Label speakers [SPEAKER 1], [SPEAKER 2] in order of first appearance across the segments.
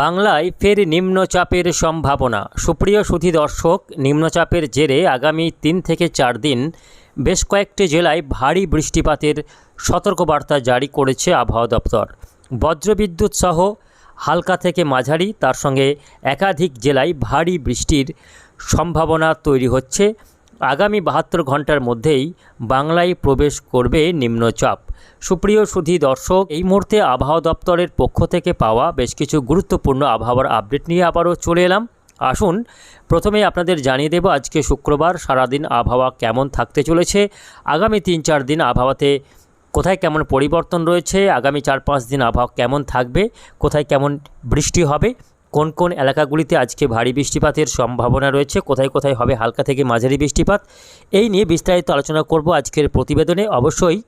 [SPEAKER 1] বাংলায় ফের নিম্নচাপের সম্ভাবনা। সুপ্রিয় সুধী দর্শক, নিম্নচাপের জেরে আগামী তিন থেকে চার দিন বেশ কয়েকটি জেলায় ভারী বৃষ্টিপাতের সতর্কবার্তা জারি করেছে আবহাওয়া দপ্তর। বজ্রবিদ্যুৎ সহ হালকা থেকে মাঝারি, তার সঙ্গে একাধিক জেলায় ভারী বৃষ্টির সম্ভাবনা তৈরি হচ্ছে। আগামী বাহাত্তর ঘণ্টার মধ্যেই বাংলায় প্রবেশ করবে নিম্নচাপ। সুপ্রিয় সুধী দর্শক, এই মুহূর্তে আবহাওয়া দপ্তরের পক্ষ থেকে পাওয়া বেশ কিছু গুরুত্বপূর্ণ আবহাওয়ার আপডেট নিয়ে আবারও চলে এলাম। আসুন, প্রথমে আপনাদের জানিয়ে দেব আজকে শুক্রবার সারাদিন আবহাওয়া কেমন থাকতে চলেছে, আগামী তিন চার দিন আবহাওয়াতে কোথায় কেমন পরিবর্তন রয়েছে, আগামী চার পাঁচ দিন আবহাওয়া কেমন থাকবে, কোথায় কেমন বৃষ্টি হবে কোন কোন এলাকাগুলিতে আজকে ভারী বৃষ্টিপাতের সম্ভাবনা রয়েছে? কোথায় কোথায় হবে হালকা থেকে মাঝারি বৃষ্টিপাত? এই নিয়ে বিস্তারিত আলোচনা করব আজকের প্রতিবেদনে। অবশ্যই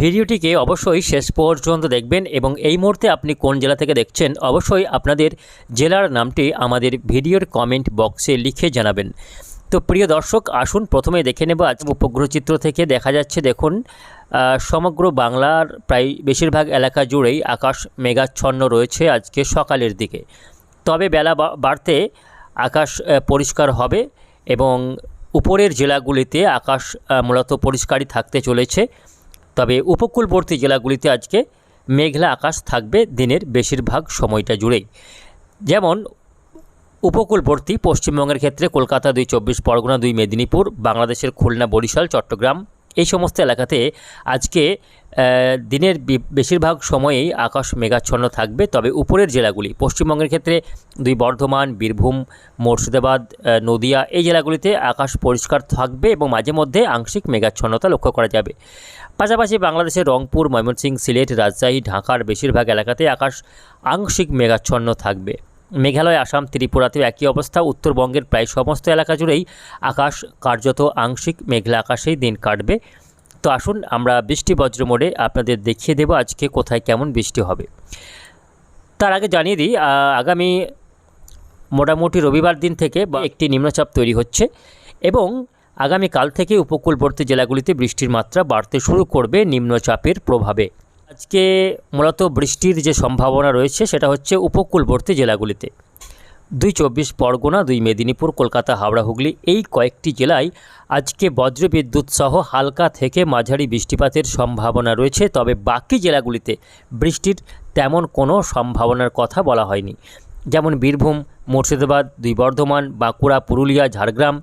[SPEAKER 1] ভিডিওটিকে অবশ্যই শেষ পর্যন্ত দেখবেন এবং এই মুহূর্তে আপনি কোন জেলা থেকে দেখছেন, অবশ্যই আপনাদের জেলার নামটি আমাদের ভিডিওর কমেন্ট বক্সে লিখে জানাবেন। তো প্রিয় দর্শক, আসুন প্রথমে দেখে নেব আজ উপগ্রহ চিত্র থেকে দেখা যাচ্ছে, দেখুন সমগ্র বাংলার প্রায় বেশিরভাগ এলাকা জুড়েই আকাশ মেঘাচ্ছন্ন রয়েছে আজকে সকালের দিকে। তবে বেলা বাড়তে আকাশ পরিষ্কার হবে এবং উপরের জেলাগুলিতে আকাশ মূলত পরিষ্কারই থাকতে চলেছে। তবে উপকূলবর্তী জেলাগুলিতে আজকে মেঘলা আকাশ থাকবে দিনের বেশিরভাগ সময়টা জুড়েই। যেমন উপকূলবর্তী, পশ্চিমবঙ্গের ক্ষেত্রে কলকাতা দুই চব্বিশ, পরগনা দুই, মেদিনীপুর, বাংলাদেশের খুলনা, বরিশাল, চট্টগ্রাম, এই সমস্ত এলাকাতে আজকে দিনের বেশিরভাগ সময়েই আকাশ মেঘাচ্ছন্ন থাকবে, তবে উপরের জেলাগুলি, পশ্চিমবঙ্গের ক্ষেত্রে দুই বর্ধমান, বীরভূম, মুর্শিদাবাদ নদিয়া, এই জেলাগুলিতে আকাশ পরিষ্কার থাকবে এবং মাঝে মধ্যে আংশিক মেঘাচ্ছন্নতা লক্ষ্য করা যাবে। পাশাপাশি বাংলাদেশের রংপুর ময়মনসিংহ সিলেট, রাজশাহী, ঢাকার বেশিরভাগ এলাকাতে আকাশ আংশিক মেঘাচ্ছন্ন থাকবে। মেঘালয়, আসাম, ত্রিপুরাতেও একই অবস্থা, উত্তরবঙ্গের প্রায় সমস্ত এলাকা জুড়েই আকাশ কার্যত আংশিক মেঘলা আকাশেই দিন কাটবে। তো আসুন আমরা বৃষ্টি বজ্র মোড়ে আপনাদের দেখিয়ে দেব আজকে কোথায় কেমন বৃষ্টি হবে। তার আগে জানিয়ে দিই আগামী মোটামুটি রবিবার দিন থেকে একটি নিম্নচাপ তৈরি হচ্ছে এবং আগামীকাল থেকে উপকূলবর্তী জেলাগুলিতে বৃষ্টির মাত্রা বাড়তে শুরু করবে নিম্নচাপের প্রভাবে। আজকে মূলত বৃষ্টির যে সম্ভাবনা রয়েছে সেটা হচ্ছে উপকূলবর্তী জেলাগুলিতে। দুই চব্বিশ পরগনা, দুই মেদিনীপুর, কলকাতা, হাওড়া, হুগলি এই কয়েকটি জেলায় আজকে বজ্রবিদ্যুৎ সহ হালকা থেকে মাঝারি বৃষ্টিপাতের সম্ভাবনা রয়েছে। তবে বাকি জেলাগুলিতে বৃষ্টির তেমন কোনো সম্ভাবনার কথা বলা হয়নি। যেমন বীরভূম, মুর্শিদাবাদ, দুই বর্ধমান, বাঁকুড়া, পুরুলিয়া, ঝাড়গ্রাম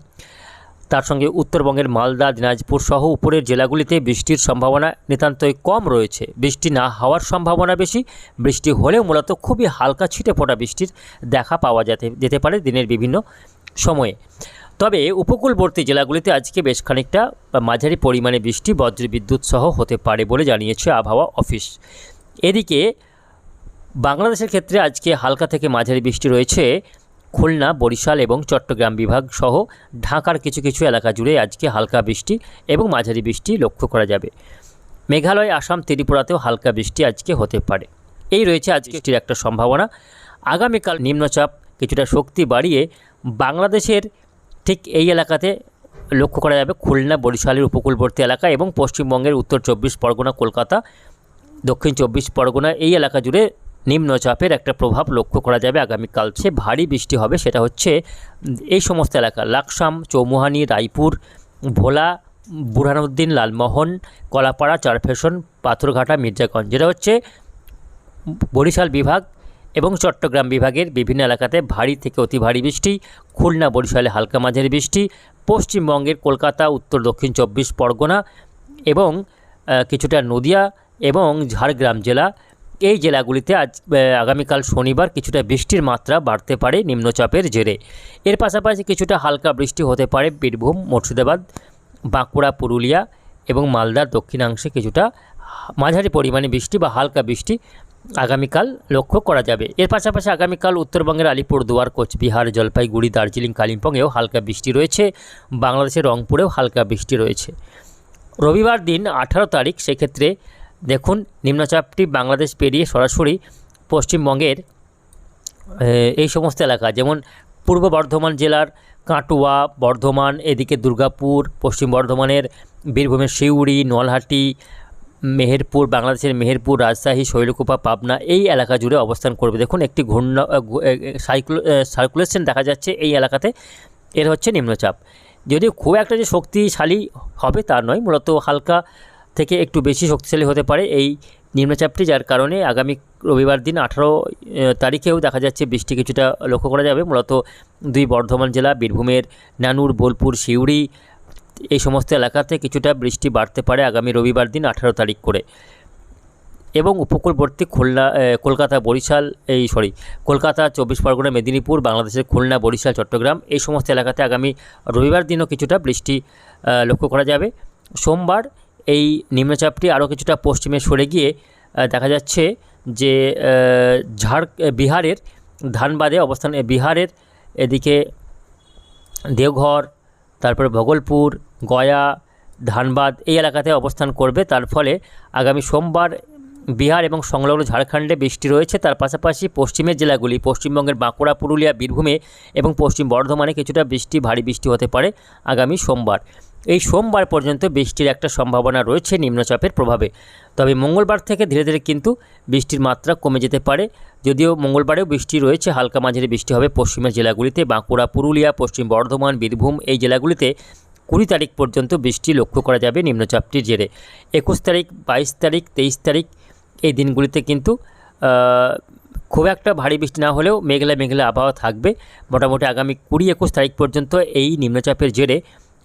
[SPEAKER 1] তার সঙ্গে উত্তরবঙ্গের মালদা, দিনাজপুর সহ উপরের জেলাগুলিতে বৃষ্টির সম্ভাবনা নিতান্তই কম রয়েছে। বৃষ্টি না হওয়ার সম্ভাবনা বেশি। বৃষ্টি হলেও মূলত খুবই হালকা ছিটে ফোটা বৃষ্টির দেখা পাওয়া যেতে যেতে পারে দিনের বিভিন্ন সময়ে। তবে উপকূলবর্তী জেলাগুলিতে আজকে বেশ খানিকটা মাঝারি পরিমাণে বৃষ্টি, বজ্রবিদ্যুৎ সহ হতে পারে বলে জানিয়েছে আবহাওয়া অফিস। এদিকে বাংলাদেশের ক্ষেত্রে আজকে হালকা থেকে মাঝারি বৃষ্টি রয়েছে। খুলনা, বরিশাল এবং চট্টগ্রাম বিভাগ সহ ঢাকার কিছু কিছু এলাকা জুড়ে আজকে হালকা বৃষ্টি এবং মাঝারি বৃষ্টি লক্ষ্য করা যাবে। মেঘালয়, আসাম, ত্রিপুরাতেও হালকা বৃষ্টি আজকে হতে পারে। এই রয়েছে আজকের একটা সম্ভাবনা। আগামীকাল নিম্নচাপ কিছুটা শক্তি বাড়িয়ে বাংলাদেশের ঠিক এই এলাকাতে লক্ষ্য করা যাবে খুলনা, বরিশালের উপকূলবর্তী এলাকা এবং পশ্চিমবঙ্গের উত্তর চব্বিশ পরগনা, কলকাতা, দক্ষিণ চব্বিশ পরগনা এই এলাকা জুড়ে নিম্নচাপের একটা প্রভাব লক্ষ্য করা যাবে। আগামীকাল সে ভারী বৃষ্টি হবে সেটা হচ্ছে এই সমস্ত এলাকা লাকসাম, চৌমুহানি, রায়পুর, ভোলা বুরহানুদ্দিন লালমোহন, কলাপাড়া চারফেশন পাথরঘাটা, মির্জাগঞ্জ। যেটা হচ্ছে বরিশাল বিভাগ এবং চট্টগ্রাম বিভাগের বিভিন্ন এলাকাতে ভারী থেকে অতি ভারী বৃষ্টি, খুলনা, বরিশালে হালকা মাঝারি বৃষ্টি, পশ্চিমবঙ্গের কলকাতা, উত্তর, দক্ষিণ চব্বিশ পরগনা এবং কিছুটা নদিয়া এবং ঝাড়গ্রাম জেলা এই জেলাগুলিতে আজ আগামীকাল শনিবার কিছুটা বৃষ্টির মাত্রা বাড়তে পারে নিম্নচাপের জেরে। এর পাশাপাশি কিছুটা হালকা বৃষ্টি হতে পারে বীরভূম, মুর্শিদাবাদ, বাঁকুড়া, পুরুলিয়া এবং মালদার দক্ষিণাংশে কিছুটা মাঝারি পরিমাণে বৃষ্টি বা হালকা বৃষ্টি আগামীকাল লক্ষ্য করা যাবে। এর পাশাপাশি আগামীকাল উত্তরবঙ্গের আলিপুরদুয়ার কোচবিহার, জলপাইগুড়ি, দার্জিলিং, কালিম্পংয়েও হালকা বৃষ্টি রয়েছে। বাংলাদেশের রংপুরেও হালকা বৃষ্টি রয়েছে। রবিবার দিন আঠারো তারিখ, সেক্ষেত্রে দেখুন, নিম্নচাপটি বাংলাদেশ পেরিয়ে সরাসরি পশ্চিমবঙ্গের এই সমস্ত এলাকা, যেমন পূর্ব বর্ধমান জেলার কাটুয়া, বর্ধমান, এদিকে দুর্গাপুর, পশ্চিম বর্ধমানের বীরভূমের সিউড়ি নলহাটি, মেহেরপুর, বাংলাদেশের মেহেরপুর, রাজশাহী, শৈলকুপা, পাবনা, এই এলাকা জুড়ে অবস্থান করবে। দেখুন, একটি ঘূর্ণা সাইক্লো সার্কুলেশন দেখা যাচ্ছে এই এলাকাতে। এর হচ্ছে নিম্নচাপ। যদিও খুব একটা যে শক্তিশালী হবে তা নয়, মূলত হালকা থেকে একটু বেশি শক্তিশালী হতে পারে এই নিম্নচাপটি, যার কারণে আগামী রবিবার দিন আঠারো তারিখেও দেখা যাচ্ছে বৃষ্টি কিছুটা লক্ষ্য করা যাবে। মূলত দুই বর্ধমান জেলা, বীরভূমের নানুর, বোলপুর, সিউড়ি এই সমস্ত এলাকাতে কিছুটা বৃষ্টি বাড়তে পারে আগামী রবিবার দিন আঠারো তারিখ করে। এবং উপকূলবর্তী খুলনা কলকাতা, বরিশাল এই, সরি, কলকাতা, চব্বিশ পরগনা, মেদিনীপুর, বাংলাদেশের খুলনা, বরিশাল, চট্টগ্রাম এই সমস্ত এলাকাতে আগামী রবিবার দিনও কিছুটা বৃষ্টি লক্ষ্য করা যাবে। সোমবার এই নিম্নচাপটি আরও কিছুটা পশ্চিমে সরে গিয়ে দেখা যাচ্ছে যে ঝাড় বিহারের ধানবাদে অবস্থান বিহারের এদিকে দেওঘর, তারপরে ভগলপুর গয়া, ধানবাদ এই এলাকাতে অবস্থান করবে। তার ফলে আগামী সোমবার বিহার এবং সংলগ্ন ঝাড়খণ্ডে বৃষ্টি রয়েছে। তার পাশাপাশি পশ্চিমের জেলাগুলি, পশ্চিমবঙ্গের বাঁকুড়া, পুরুলিয়া, বীরভূমে এবং পশ্চিম বর্ধমানে কিছুটা বৃষ্টি, ভারী বৃষ্টি হতে পারে আগামী সোমবার। এই সোমবার পর্যন্ত বৃষ্টির একটা সম্ভাবনা রয়েছে নিম্নচাপের প্রভাবে। তবে মঙ্গলবার থেকে ধীরে ধীরে কিন্তু বৃষ্টির মাত্রা কমে যেতে পারে। যদিও মঙ্গলবারেও বৃষ্টি রয়েছে, হালকা মাঝারি বৃষ্টি হবে পশ্চিমের জেলাগুলিতে। বাঁকুড়া, পুরুলিয়া, পশ্চিম বর্ধমান, বীরভূম এই জেলাগুলিতে কুড়ি তারিখ পর্যন্ত বৃষ্টি লক্ষ্য করা যাবে নিম্নচাপটির জেরে। একুশ তারিখ, বাইশ তারিখ, তেইশ তারিখ এই দিনগুলিতে কিন্তু খুব একটা ভারী বৃষ্টি না হলেও মেঘলা মেঘলা আবহাওয়া থাকবে। মোটামুটি আগামী কুড়ি একুশ তারিখ পর্যন্ত এই নিম্নচাপের জেরে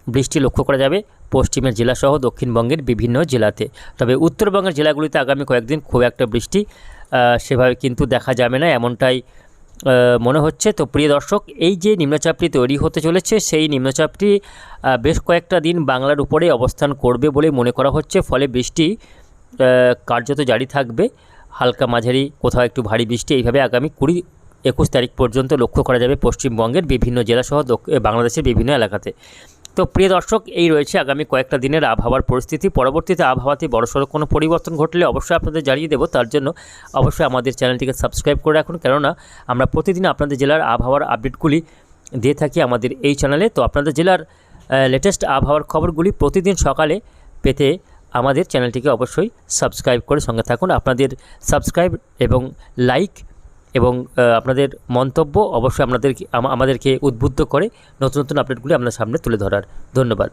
[SPEAKER 1] বৃষ্টি লক্ষ্য করা যাবে পশ্চিমের জেলাসহ দক্ষিণবঙ্গের বিভিন্ন জেলাতে। তবে উত্তরবঙ্গের জেলাগুলিতে আগামী কয়েকদিন খুব একটা বৃষ্টি সেভাবে কিন্তু দেখা যাবে না এমনটাই মনে হচ্ছে। তো প্রিয় দর্শক, এই যে নিম্নচাপটি তৈরি হতে চলেছে, সেই নিম্নচাপটি বেশ কয়েকটা দিন বাংলার উপরে অবস্থান করবে বলে মনে করা হচ্ছে। ফলে বৃষ্টি কার্যত জারি থাকবে। হালকা মাঝারি, কোথাও একটু ভারী বৃষ্টি, এইভাবে আগামী কুড়ি একুশ তারিখ পর্যন্ত লক্ষ্য করা যাবে পশ্চিমবঙ্গের বিভিন্ন জেলাসহ বাংলাদেশের বিভিন্ন এলাকাতে। তো প্রিয় দর্শক, এই রয়েছে আগামী কয়েকটা দিনের আবহাওয়ার পরিস্থিতি। পরবর্তীতে আবহাওয়াতে বড়সড় কোনো পরিবর্তন ঘটলে অবশ্যই আপনাদের জানিয়ে দেবো। তার জন্য অবশ্যই আমাদের চ্যানেলটিকে সাবস্ক্রাইব করে রাখুন। কেননা, আমরা প্রতিদিন আপনাদের জেলার আবহাওয়ার আপডেটগুলি দিয়ে থাকি আমাদের এই চ্যানেলে। তো আপনাদের জেলার লেটেস্ট আবহাওয়ার খবরগুলি প্রতিদিন সকালে পেতে আমাদের চ্যানেলটিকে অবশ্যই সাবস্ক্রাইব করে সঙ্গে থাকুন। আপনাদের সাবস্ক্রাইব এবং লাইক এবং আপনাদের মন্তব্য অবশ্যই আপনাদের আমাদেরকে উদ্বুদ্ধ করে নতুন নতুন আপডেটগুলি আপনার সামনে তুলে ধরার। ধন্যবাদ।